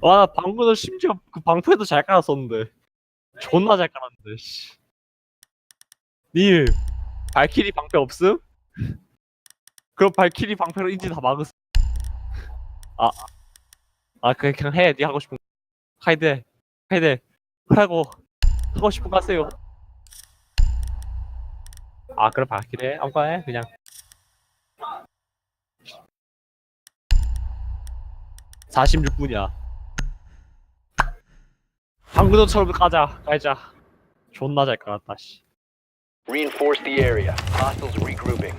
와 방구도 심지어 그 방패도 잘 깔았었는데 존나 잘 깔았는데 씨. 님 발키리 방패 없음? 그럼 발키리 방패로 인지 다 막으세요 아, 아 그냥, 그냥 해. 니 하고 싶은 거. 하이드, 하이드, 하고 하고 싶은 거 하세요. 아 그럼 발키리 해. 아무거나 해 그냥. 46분이야. 방구도처럼 까자, 깔자. 존나 잘 깔았다, 씨. Reinforce the area. Hostiles regrouping.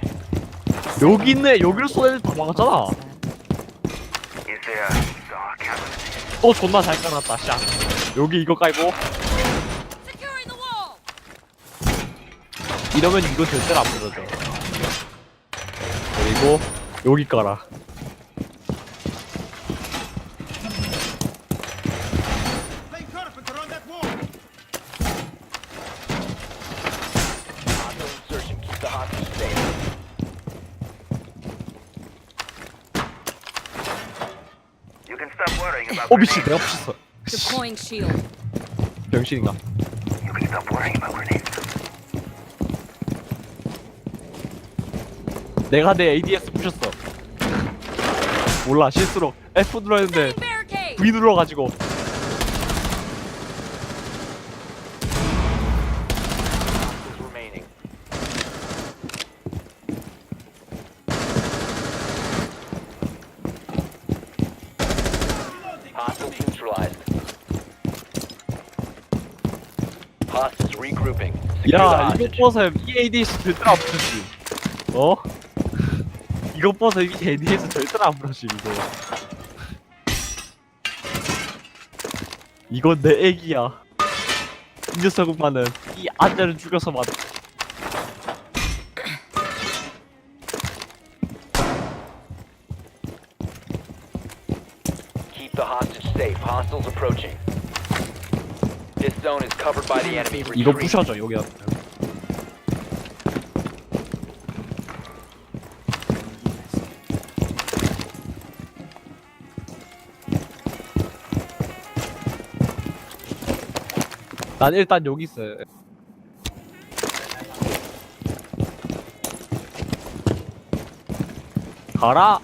여기 있네, 여기로 쏘내는 다 막았잖아. 또 존나 잘 깔았다, 씨. 여기 이거 깔고, 이러면 이거 절대로 안 무너져. 그리고, 여기 깔아. Hostile insertion. Keep the hostiles safe. You can stop worrying about 어, 미친. 내가 부셨어. Deploying shield. 병신인가? You can stop worrying about grenades. 내가 내 ADS 부셨어. 몰라, 실수로 F 눌렀는데. V 눌러가지고. 야, 이거 ADS 절대로 안 부러지. 어? 이거 벗어 이 ADS 절대로 안 부러지 이거. 이건 내 애기야. 이 녀석만은 이 아재를 죽여서 만. Keep the hostage safe. Hostiles approaching. This zone is covered by the enemy. 이거 Retreat. 부셔줘 여기. 난 일단 여기 있어. 가라.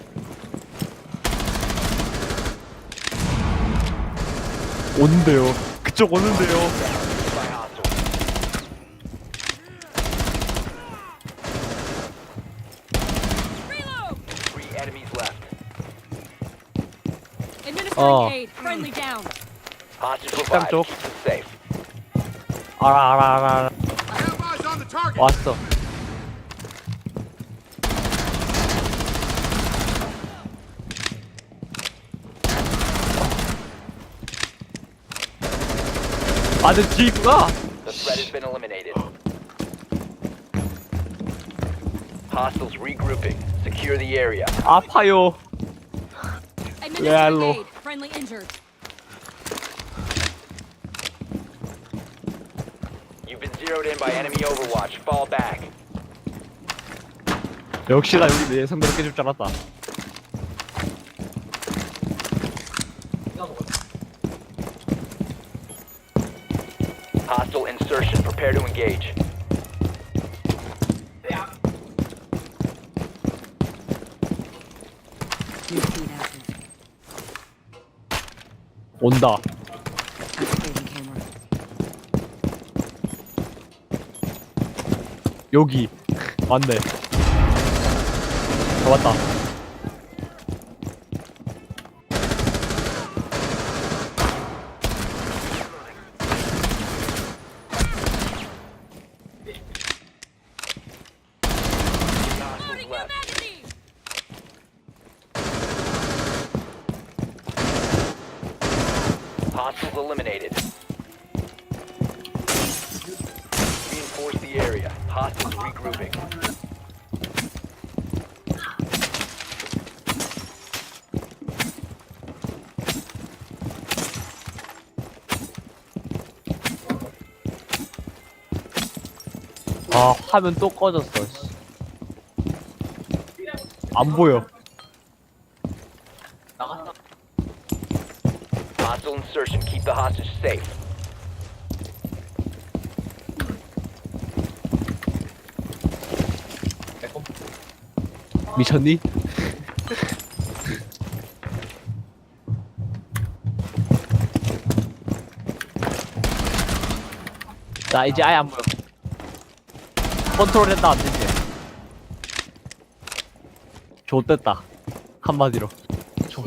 오는데요. 그쪽 오는데요. by hostiles. Reload. Three enemies left. Administering Oh. aid. Friendly down. Hostage revived. 쪽. Keep them safe. 알아 알아 알아 알아. 왔어. 아, 내 뒤에 있구나. The threat has been eliminated. Hostiles regrouping. Secure the area. 아파요. Administering hello. aid. Friendly injured. You've been zeroed in by enemy overwatch. Fall back. 역시 나 여기 내 예상대로 깨줄 줄 알았다. Hostile insertion. Prepare to engage. New feed active. 온다. 여기. 맞네. 잡았다. Hostiles eliminated. Hostiles regrouping. 아, 화면 또 꺼졌어. 씨. 안 보여. Hostile insertion. Keep the hostage safe. 미쳤니? 자 이제 아예 안 보여. 컨트롤 했다 안 되지? 좋됐다. 한마디로. 좋.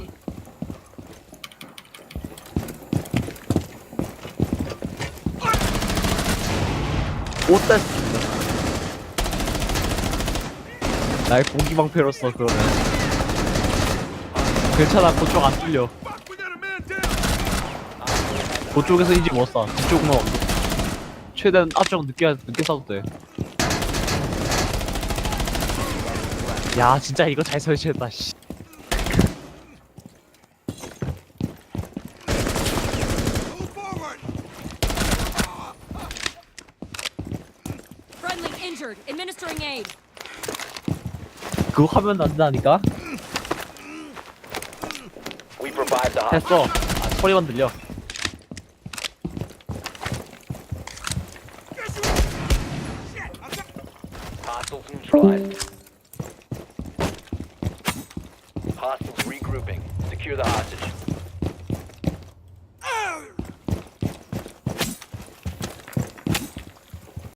옷 됐날 공기방패로서 그러면. 괜찮아 그쪽 안 뚫려. 그쪽에서 이지 못써? 뒤쪽만 없어 최대한 앞쪽 늦게 늦게 싸도 돼야 진짜 이거 잘 설치했다 씨. 그거 하면 안 된다니까 We revive the hostage. 됐어 아, 소리만 들려 Hostiles neutralized. Hostiles regrouping. Secure the hostage.